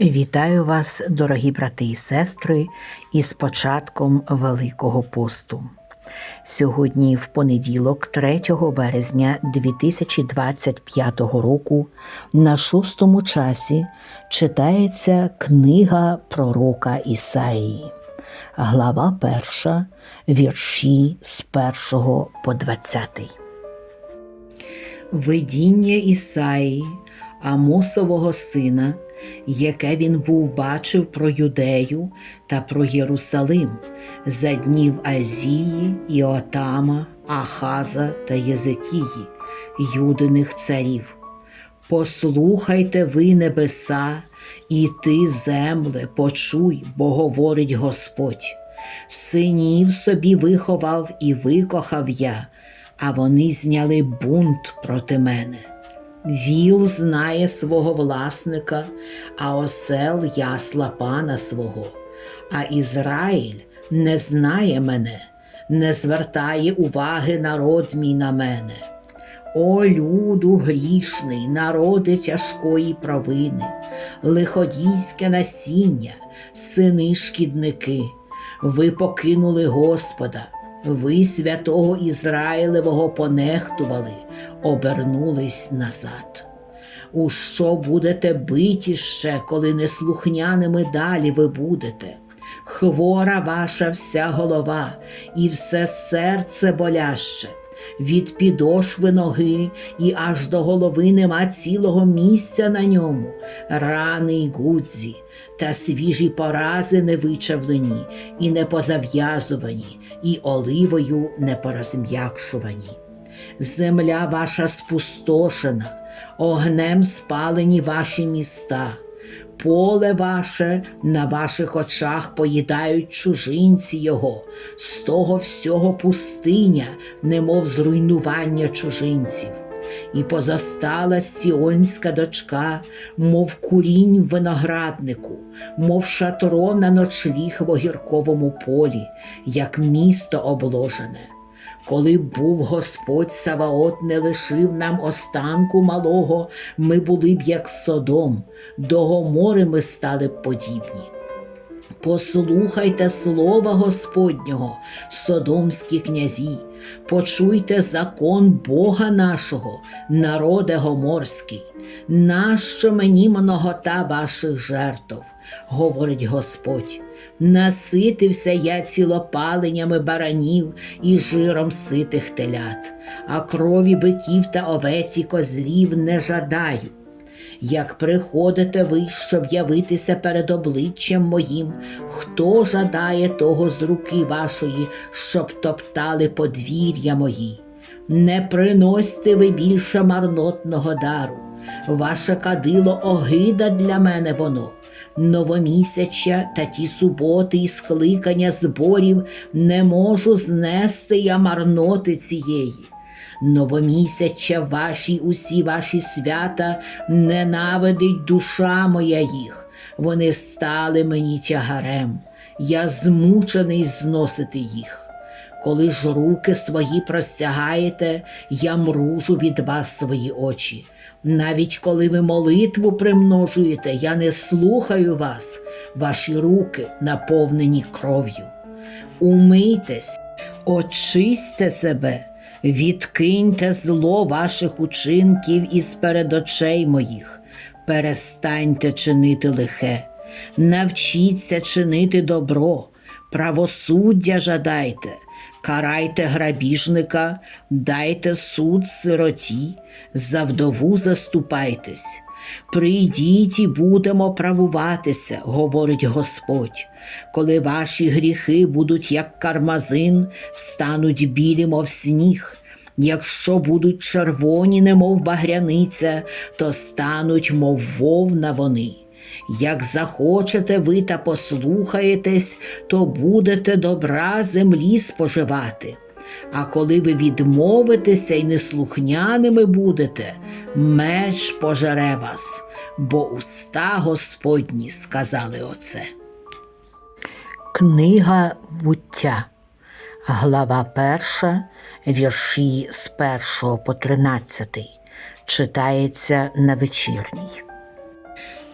Вітаю вас, дорогі брати і сестри, із початком Великого посту. Сьогодні, в понеділок, 3 березня 2025 року, на шостому часі читається книга пророка Ісаїї, глава 1, вірші з 1 по 20. Видіння Ісаї, Амосового сина, яке він був бачив про Юдею та про Єрусалим за днів Азії, Іотама, Ахаза та Єзикії, юдиних царів. Послухайте ви небеса, і ти, земле, почуй, бо говорить Господь. Синів собі виховав і викохав я, а вони зняли бунт проти мене. Віл знає свого власника, а осел ясла пана свого, а Ізраїль не знає мене, не звертає уваги народ мій на мене. О, люду грішний, народи тяжкої провини, лиходійське насіння, сини шкідники, ви покинули Господа, ви святого Ізраїлевого понехтували, обернулись назад. У що будете биті ще, коли неслухняними далі ви будете? Хвора ваша вся голова і все серце боляще. Від підошви ноги і аж до голови нема цілого місця на ньому, рани й гудзі, та свіжі порази не вичавлені і не позав'язувані, і оливою не порозм'якшувані. Земля ваша спустошена, огнем спалені ваші міста. Поле ваше на ваших очах поїдають чужинці його, з того всього пустиня, немов зруйнування чужинців. І позостала сіонська дочка, мов курінь в винограднику, мов шатро на ночліг в огірковому полі, як місто обложене. Коли б був Господь Саваот не лишив нам останку малого, ми були б як Содом, до Гомори ми стали б подібні. Послухайте слова Господнього, содомські князі, почуйте закон Бога нашого, народе гоморський, нащо мені многота ваших жертв, говорить Господь. Наситився я цілопаленнями баранів і жиром ситих телят, а крові биків та овець і козлів не жадаю. Як приходите ви, щоб явитися перед обличчям моїм, хто жадає того з руки вашої, щоб топтали подвір'я мої? Не приносьте ви більше марнотного дару, ваше кадило огида для мене воно. Новомісяча та ті суботи і скликання зборів не можу знести я марноти цієї. Новомісяча ваші усі ваші свята ненавидить душа моя їх. Вони стали мені тягарем. Я змучений зносити їх. Коли ж руки свої простягаєте, я мружу від вас свої очі. Навіть коли ви молитву примножуєте, я не слухаю вас, ваші руки наповнені кров'ю. Умийтесь, очисьте себе, відкиньте зло ваших учинків із перед очей моїх, перестаньте чинити лихе, навчіться чинити добро, правосуддя жадайте. Карайте грабіжника, дайте суд сироті, за вдову заступайтесь. Прийдіть і будемо правуватися, говорить Господь. Коли ваші гріхи будуть, як кармазин, стануть білі, мов сніг. Якщо будуть червоні, немов багряниця, то стануть, мов вовна вони. Як захочете ви та послухаєтесь, то будете добра землі споживати. А коли ви відмовитеся і неслухняними будете, меч пожере вас, бо уста Господні сказали оце. Книга буття, глава перша, вірші з першого по тринадцятий, читається на вечірній.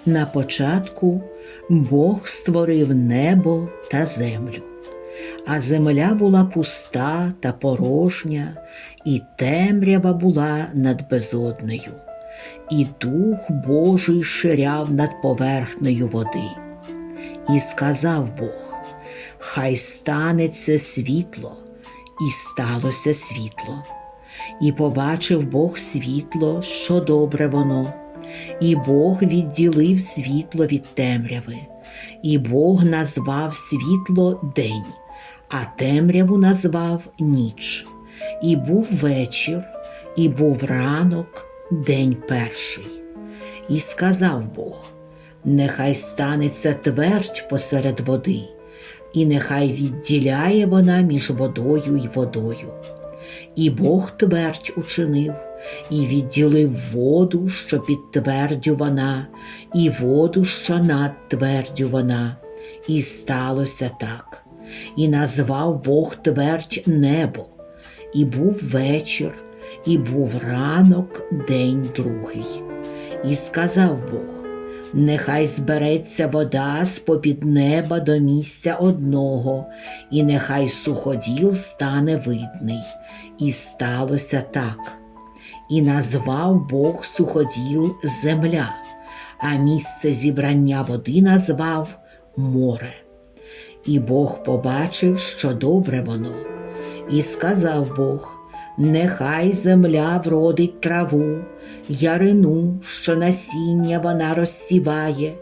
На початку Бог створив небо та землю, а земля була пуста та порожня, і темрява була над безоднею, і Дух Божий ширяв над поверхнею води. І сказав Бог: Хай станеться світло, і сталося світло. І побачив Бог світло, що добре воно, і Бог відділив світло від темряви, і Бог назвав світло день, а темряву назвав ніч. І був вечір, і був ранок, день перший. І сказав Бог: Нехай станеться твердь посеред води, і нехай відділяє вона між водою й водою. І Бог твердь учинив, і відділив воду, що під твердю вона, і воду, що над твердю вона, і сталося так. І назвав Бог твердь небо, і був вечір, і був ранок, день другий. І сказав Бог: Нехай збереться вода з попід неба до місця одного, і нехай суходіл стане видний. І сталося так. І назвав Бог суходіл земля, а місце зібрання води назвав море. І Бог побачив, що добре воно, і сказав Бог: Нехай земля вродить траву, ярину, що насіння вона розсіває,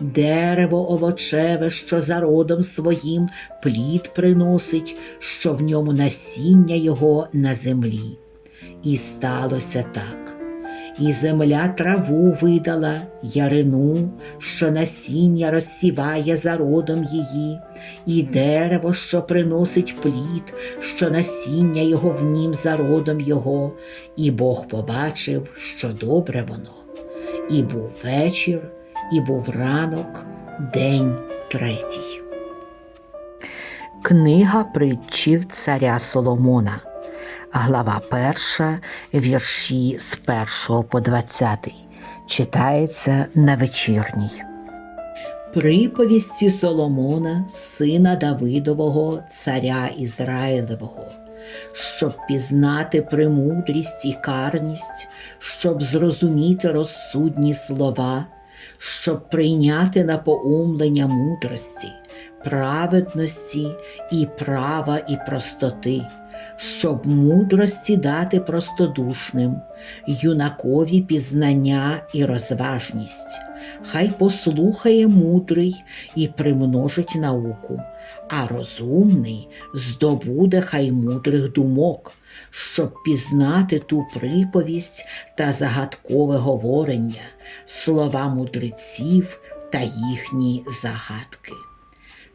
дерево овочеве, що за родом своїм плід приносить, що в ньому насіння його на землі. І сталося так. І земля траву видала, ярину, що насіння розсіває за родом її, і дерево, що приносить плід, що насіння його в нім за родом його, і Бог побачив, що добре воно. І був вечір, і був ранок, день третій. Книга притчів царя Соломона, глава перша, вірші з першого по двадцятий. Читається на вечірній. Приповісті Соломона, сина Давидового, царя Ізраїлевого, щоб пізнати премудрість і карність, щоб зрозуміти розсудні слова, щоб прийняти на поумлення мудрості, праведності і права і простоти, щоб мудрості дати простодушним, юнакові пізнання і розважність. Хай послухає мудрий і примножить науку, а розумний здобуде хай мудрих думок, щоб пізнати ту приповість та загадкове говорення, слова мудреців та їхні загадки.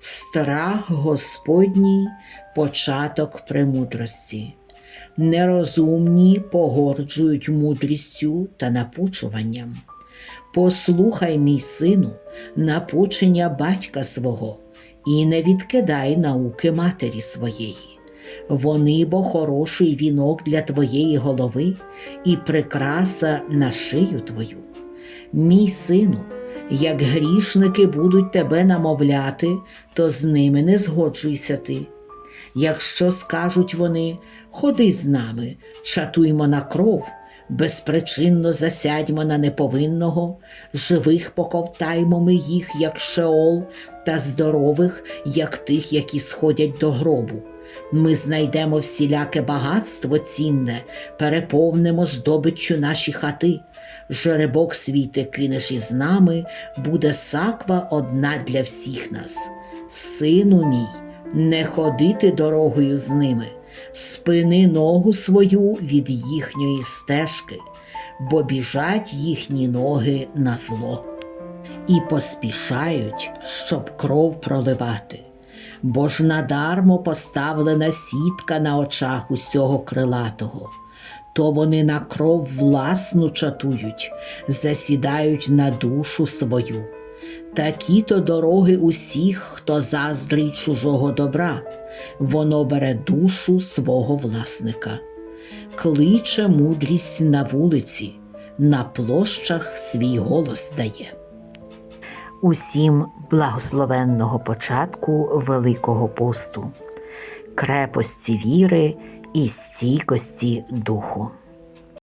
Страх Господній початок премудрості. Нерозумні погорджують мудрістю та напучуванням. Послухай, мій сину, напучення батька свого, і не відкидай науки матері своєї. Вони бо хороший вінок для твоєї голови і прикраса на шию твою. Мій сину, як грішники будуть тебе намовляти, то з ними не згоджуйся ти. Якщо скажуть вони, ходи з нами, чатуймо на кров, безпричинно засядьмо на неповинного, живих поковтаймо ми їх, як шеол, та здорових, як тих, які сходять до гробу. Ми знайдемо всіляке багатство цінне, переповнимо здобиччю наші хати. Жеребок свій ти кинеш із нами, буде саква одна для всіх нас. Сину мій, не ходити дорогою з ними, спини ногу свою від їхньої стежки, бо біжать їхні ноги на зло. І поспішають, щоб кров проливати. Бо ж надармо поставлена сітка на очах усього крилатого, то вони на кров власну чатують, засідають на душу свою. Такі то дороги усіх, хто заздрить чужого добра, воно бере душу свого власника, кличе мудрість на вулиці, на площах свій голос дає. усім благословенного початку Великого посту, крепості віри і стійкості духу.